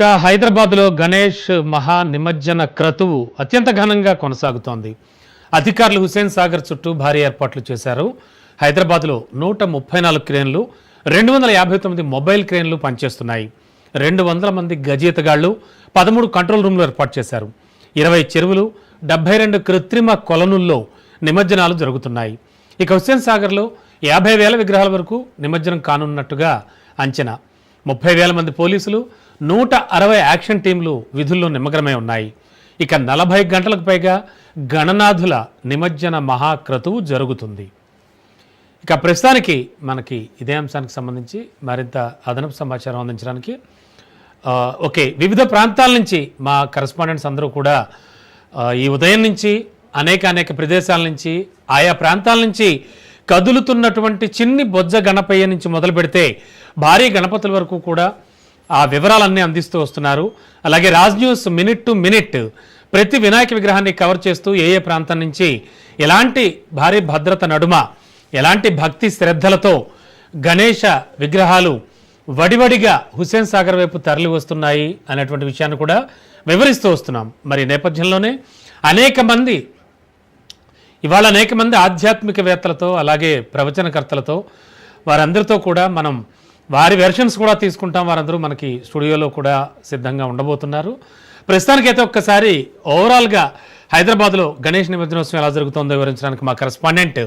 ఇక హైదరాబాద్లో గణేష్ మహా నిమజ్జన క్రతువు అత్యంత ఘనంగా కొనసాగుతోంది. అధికారులు హుసేన్ సాగర్ చుట్టూ భారీ ఏర్పాట్లు చేశారు. హైదరాబాద్లో నూట ముప్పై నాలుగు క్రేన్లు రెండు వందల యాభై తొమ్మిది మొబైల్ క్రేన్లు పనిచేస్తున్నాయి. రెండు వందల మంది గజీతగాళ్ళు పదమూడు కంట్రోల్ రూమ్లు ఏర్పాటు చేశారు. ఇరవై చెరువులు డెబ్బై రెండు కృత్రిమ కొలనుల్లో నిమజ్జనాలు జరుగుతున్నాయి. ఇక హుస్సేన్ సాగర్లో యాభై వేల విగ్రహాల వరకు నిమజ్జనం కానున్నట్టుగా అంచనా. ముప్పై వేల మంది పోలీసులు నూట అరవై యాక్షన్ టీంలు విధుల్లో నిమగ్నమై ఉన్నాయి. ఇక నలభై గంటలకు పైగా గణనాథుల నిమజ్జన మహాక్రతువు జరుగుతుంది. ఇక ప్రస్తుతానికి మనకి ఇదే అంశానికి సంబంధించి మరింత అదనపు సమాచారం అందించడానికి ఓకే వివిధ ప్రాంతాల నుంచి మా కరెస్పాండెంట్స్ అందరూ కూడా ఈ ఉదయం నుంచి అనేక అనేక ప్రదేశాల నుంచి ఆయా ప్రాంతాల నుంచి కదులుతున్నటువంటి చిన్ని బొజ్జ గణపయ్య నుంచి మొదలు పెడితే భారీ గణపతుల వరకు కూడా ఆ వివరాలన్నీ అందిస్తూ వస్తున్నారు. అలాగే Raj news minute to minute ప్రతి వినాయక విగ్రహాన్ని కవర్ చేస్తూ ఏ ఏ ప్రాంతం నుంచి ఎలాంటి భారీ భద్రత నడుమ ఎలాంటి భక్తి శ్రద్ధలతో గణేష విగ్రహాలు వడివడిగా హుస్సేన్ సాగర్ వైపు తరలి వస్తున్నాయి అనేటువంటి విషయాన్ని కూడా వివరిస్తూ వస్తున్నాం. మరి నేపథ్యంలోనే అనేక మంది ఇవాళ అనేక మంది ఆధ్యాత్మికవేత్తలతో అలాగే ప్రవచనకర్తలతో వారందరితో కూడా మనం వారి వెర్షన్స్ కూడా తీసుకుంటాం. వారందరూ మనకి స్టూడియోలో కూడా సిద్ధంగా ఉండబోతున్నారు. ప్రస్తుతానికైతే ఒక్కసారి ఓవరాల్గా హైదరాబాద్లో గణేష్ నిమజ్జనోత్సవం ఎలా జరుగుతుందో వివరించడానికి మా కరెస్పాండెంట్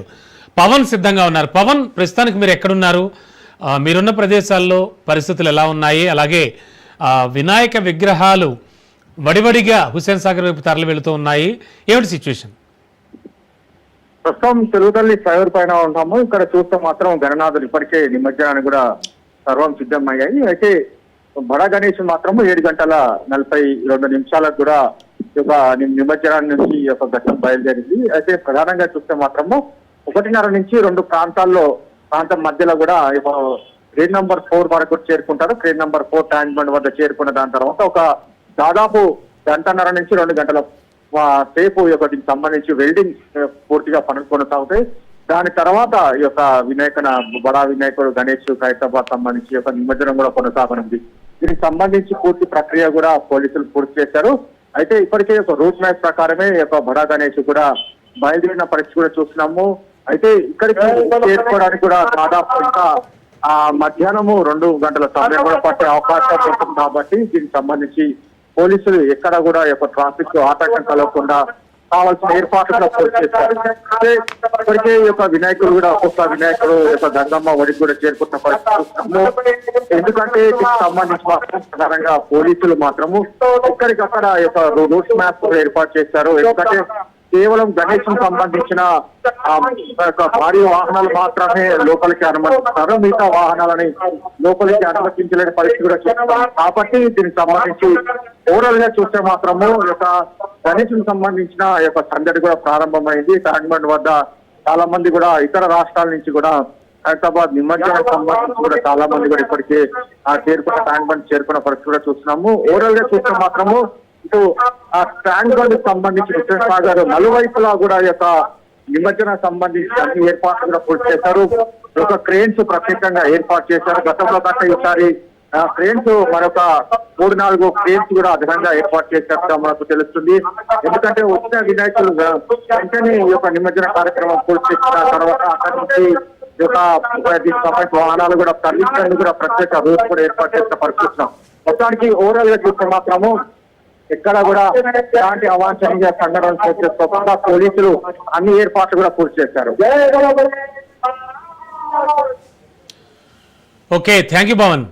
పవన్ సిద్ధంగా ఉన్నారు. పవన్ ప్రస్తుతానికి మీరు ఎక్కడున్నారు? మీరున్న ప్రదేశాల్లో పరిస్థితులు ఎలా ఉన్నాయి? అలాగే వినాయక విగ్రహాలు వడివడిగా హుస్సేన్ సాగర్ వైపు తరలి వెళుతూ ఉన్నాయి. ఏమిటి సిచ్యువేషన్ ప్రస్తుతం తెలుగుతల్లి ఫ్లైఓవర్ పైన ఉంటాము ఇక్కడ చూస్తే మాత్రం గణనాథులు ఇప్పటికే నిమజ్జనానికి కూడా సర్వం సిద్ధమయ్యాయి. అయితే బడా గణేష్ మాత్రము ఏడు గంటల నలభై రెండు నిమిషాలకు కూడా ఒక నిమజ్జనం నిమజ్జనాన్ని నుంచి ఒక ఘట్టం బయలుదేరింది. అయితే ప్రధానంగా చూస్తే మాత్రము ఒకటిన్నర నుంచి రెండు ప్రాంతాల్లో ప్రాంతం మధ్యలో కూడా ఈ నంబర్ ఫోర్ వరకు చేరుకుంటారు. క్రేన్ నంబర్ ఫోర్ ట్యాంక్మెంట్ వద్ద చేరుకున్న దాని తర్వాత ఒక దాదాపు గంటన్నర నుంచి రెండు గంటల సేపు ఈ సంబంధించి వెల్డింగ్ పూర్తిగా పనులు కొనసాగుతాయి. దాని తర్వాత ఈ యొక్క వినాయకన బడా వినాయకుడు గణేష్ ఖైరతాబాద్ సంబంధించి యొక్క నిమజ్జనం కూడా కొనసాగనుంది. దీనికి సంబంధించి పూర్తి ప్రక్రియ కూడా పోలీసులు పూర్తి చేశారు. అయితే ఇప్పటికే ఒక రూట్ మ్యాప్ ప్రకారమే ఈ యొక్క బడా గణేష్ కూడా బయలుదేరిన పరిస్థితి కూడా చూస్తున్నాము. అయితే ఇక్కడికి చేసుకోవడానికి కూడా దాదాపు ఇంకా ఆ మధ్యాహ్నము రెండు గంటల సమయం కూడా పట్టే అవకాశం ఉంటుంది కాబట్టి దీనికి సంబంధించి పోలీసులు ఎక్కడ కూడా ఈ యొక్క ట్రాఫిక్ ఆటంకం కలగకుండా కావాల్సిన ఏర్పాట్లు పూర్తి చేశారు. ఇప్పటికే ఈ యొక్క వినాయకుడు కూడా ఒక్కొక్క వినాయకుడు యొక్క గంగమ్మ ఒడికి కూడా చేరుకున్న పరిస్థితి ఎందుకంటే దీనికి సంబంధించి ప్రధానంగా పోలీసులు మాత్రము ఎక్కడికక్కడ యొక్క రూట్ మ్యాప్ ఏర్పాటు చేశారు. ఎందుకంటే కేవలం గణేష్ సంబంధించిన భారీ వాహనాలు మాత్రమే లోపలికి అనుమతిస్తారు. మిగతా వాహనాలని లోపలికి అనుమతించలేని పరిస్థితి కూడా చెప్తారు కాబట్టి దీనికి సంబంధించి ఓవరాల్గా చూస్తే మాత్రము ఈ యొక్క సంబంధించిన ఈ యొక్క సందడి కూడా ప్రారంభమైంది. ట్యాంక్మెంట్ వద్ద చాలా మంది కూడా ఇతర రాష్ట్రాల నుంచి కూడా హైదరాబాద్ నిమజ్జనం సంబంధించి కూడా చాలా మంది కూడా ఇప్పటికే ఆ చేరుకున్న ట్యాంక్ బండ్ చేరుకున్న పరిస్థితి కూడా చూస్తున్నాము. ఓవరాల్గా చూస్తే మాత్రము ఇటు ఆ ట్యాంక్ బండ్ సంబంధించి హుస్సేన్ సాగర్ నలువైపులా కూడా ఈ యొక్క నిమజ్జన సంబంధించి అన్ని ఏర్పాట్లు కూడా పూర్తి చేశారు. ఒక క్రేన్స్ ప్రత్యేకంగా ఏర్పాటు చేశారు. గతంలో కంటే ఈసారి క్రేన్స్ మరొక మూడు నాలుగు క్రేన్స్ కూడా అదనంగా ఏర్పాటు చేసినట్టుగా మనకు తెలుస్తుంది. ఎందుకంటే వచ్చిన వినాయకులు వెంటనే ఈ యొక్క నిమజ్జన కార్యక్రమం పూర్తి చేసిన తర్వాత అక్కడి నుంచి ఈ యొక్క సంబంధించిన వాహనాలు కూడా తరలించడానికి కూడా ప్రత్యేక రూట్ కూడా ఏర్పాటు చేసిన పరిస్థితున్నాం మొత్తానికి ఓవరాల్గా చూస్తే మాత్రము ఎక్కడ కూడా ఎలాంటి అవాంఛనీయ సంఘటనలు చోటు పోలీసులు అన్ని ఏర్పాట్లు కూడా పూర్తి చేశారు. Okay thank you Bhavan.